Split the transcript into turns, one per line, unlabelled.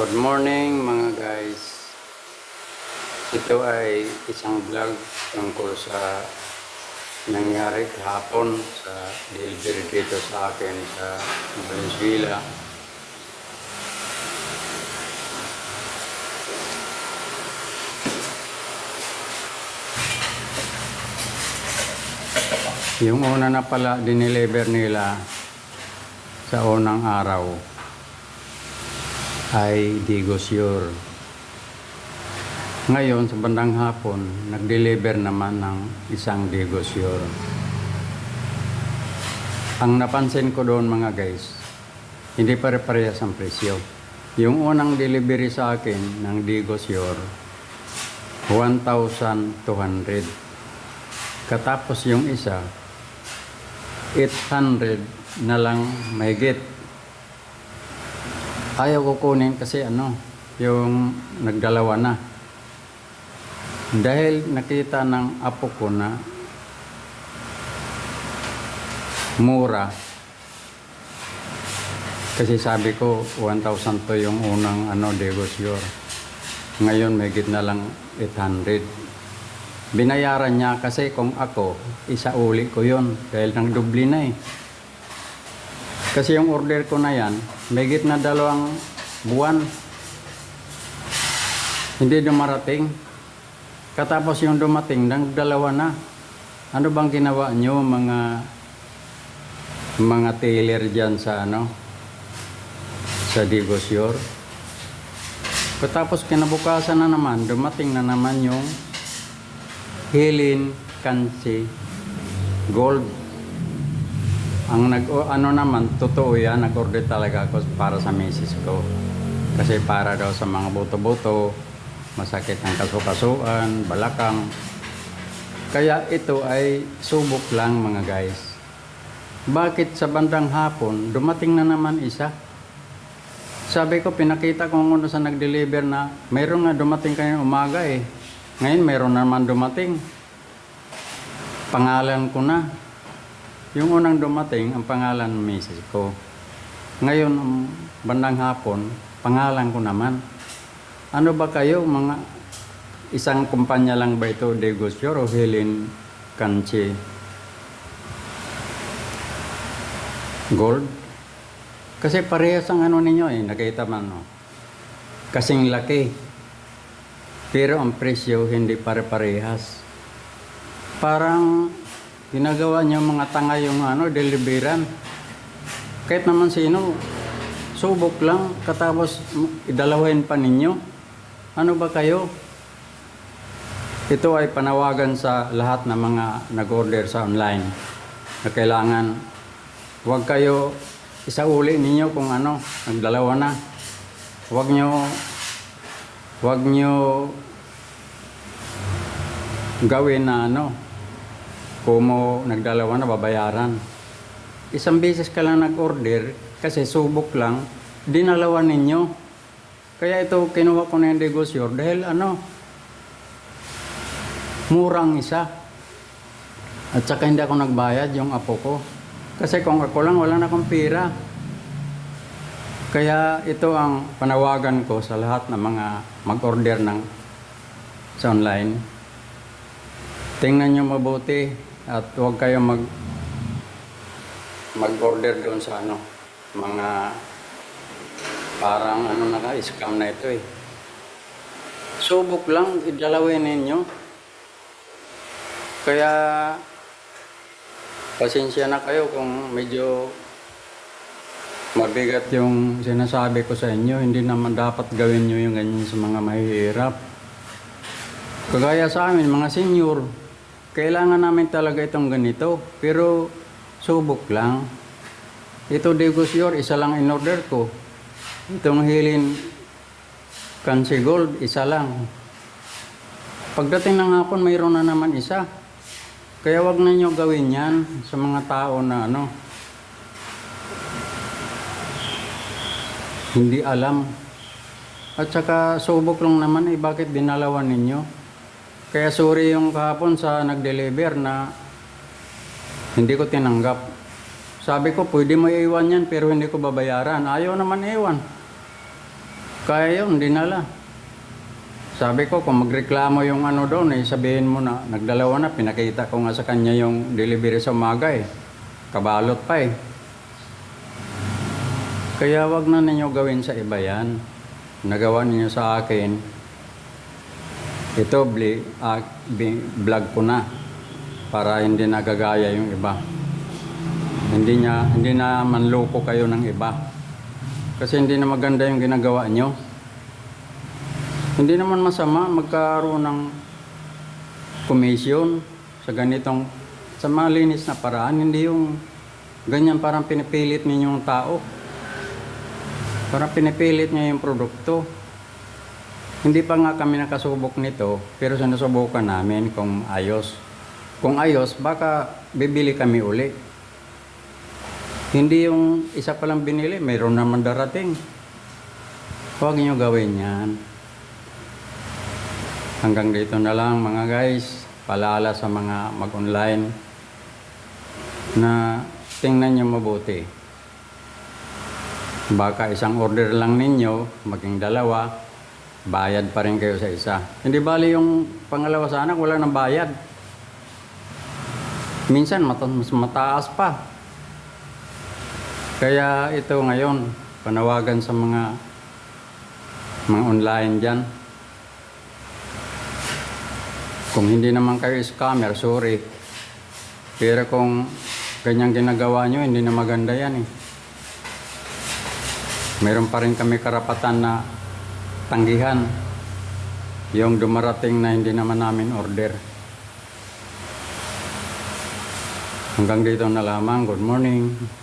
Good morning mga guys. Ito ay isang vlog tungkol sa nangyari kahapon sa delivery dito sa akin sa Valenzuela. Yung una na pala dineliver nila sa unang araw ay Digosure. Ngayon, sa bandang hapon, nag-deliver naman ng isang Digosure. Ang napansin ko doon mga guys, hindi pare-parehas ang presyo. Yung unang delivery sa akin ng Digosure, 1,200. Katapos yung isa, 800 na lang mahigit. Ayaw ko kunin kasi ano, yung nagdalawa na. Dahil nakita ng apo ko na mura. Kasi sabi ko, 1,000 to yung unang ano, negosyo. Ngayon, may na lang 800. Binayaran niya kasi kung ako, isa uli ko yon dahil nang dubli na eh. Kasi yung order ko na yan, may na dalawang buwan. Hindi dumarating. Katapos yung dumating, nang dalawa na. Ano bang ginawa nyo mga mga tailor dyan sa ano? Sa Digosyor? Katapos kinabukasan na naman, dumating na naman yung Helen Kansi Gold. Ang nag ano naman, totoo yan, nag-order talaga ako para sa misis ko. Kasi para daw sa mga buto-buto, masakit ang kasukasuan, balakang. Kaya ito ay subok lang mga guys. Bakit sa bandang hapon, dumating na naman isa? Sabi ko, pinakita ko muna sa nag-deliver na mayroon nga dumating kanina umaga eh. Ngayon mayroon naman dumating. Pangalan ko na. Yung unang dumating, ang pangalan ng misis ko. Ngayon, ang bandang hapon, pangalan ko naman. Ano ba kayo, mga isang kumpanya lang ba ito, Degosyor o Helen Kanchi Gold? Kasi parehas ang ano ninyo eh, nakita man no? Kasing laki. Pero ang presyo hindi pare-parehas. Parang ginagawa niyo mga tanga yung ano, deliveran. Kahit naman sino, subok lang, katapos idalawahin pa ninyo. Ano ba kayo? Ito ay panawagan sa lahat ng mga nag-order sa online na kailangan huwag kayo isauli ninyo kung ano, nagdalawa na. Huwag nyo huwag nyo gawin na ano, kumo nagdalawa na babayaran. Isang beses ka lang nag-order kasi subok lang, dinalawa ninyo. Kaya ito kinuha ko na yung negosyo dahil ano, murang isa. At saka hindi ako nagbayad yung apo ko. Kasi kung ako lang, wala na akong pera. Kaya ito ang panawagan ko sa lahat ng mga mag-order ng sa online. Tingnan nyo mabuti at huwag kayo mag mag-order doon sa ano, mga parang ano na ka, scam na ito eh. Subok lang, idalawin ninyo. Kaya pasensya na kayo kung medyo mabigat yung sinasabi ko sa inyo. Hindi naman dapat gawin nyo yung ganyan sa mga mahihirap. Kagaya sa amin, mga senior, kailangan namin talaga itong ganito. Pero subok lang. Ito Degosyor, isa lang in-order ko. Itong Hilin Kansi Gold, isa lang. Pagdating ng hapon, mayroon na naman isa. Kaya wag na nyo gawin yan sa mga tao na ano, hindi alam. At saka subok lang naman eh, bakit dinalawan ninyo? Kaya sorry yung kahapon sa nag-deliver na hindi ko tinanggap. Sabi ko, pwede mo iwan yan pero hindi ko babayaran. Ayaw naman iwan. Kaya yun, dinala. Sabi ko, kung magreklamo yung ano doon, eh, sabihin mo na, nagdalawa na, pinakita ko nga sa kanya yung delivery sa umaga eh. Kabalot pa eh. Kaya wag na ninyo gawin sa iba yan. Nagawa ninyo sa akin. Ito, bli, bi- vlog ko na. Para hindi nagagaya yung iba. Hindi, niya, hindi na manloko kayo ng iba. Kasi hindi na maganda yung ginagawa nyo. Hindi naman masama magkaroon ng komisyon sa ganitong sa malinis na paraan. Hindi yung ganyan parang pinipilit ninyong tao. Parang pinipilit niya yung produkto. Hindi pa nga kami nakasubok nito, pero sinusubukan namin kung ayos. Kung ayos, baka bibili kami uli. Hindi yung isa pa lang binili, mayroon naman darating. Huwag niyo gawin yan. Hanggang dito na lang mga guys. Paalala sa mga mag-online na tingnan niyo mabuti. Baka isang order lang ninyo, maging dalawa, bayad pa rin kayo sa isa. Hindi bali yung pangalawa sana, wala nang bayad. Minsan mata- mas mataas pa. Kaya ito ngayon, panawagan sa mga mga online dyan. Kung hindi naman kayo scammer, sorry. Pero kung ganyang ginagawa nyo, hindi na maganda yan eh. Meron pa rin kami karapatan na tanggihan yung dumarating na hindi naman namin order. Hanggang dito na lamang. Good morning.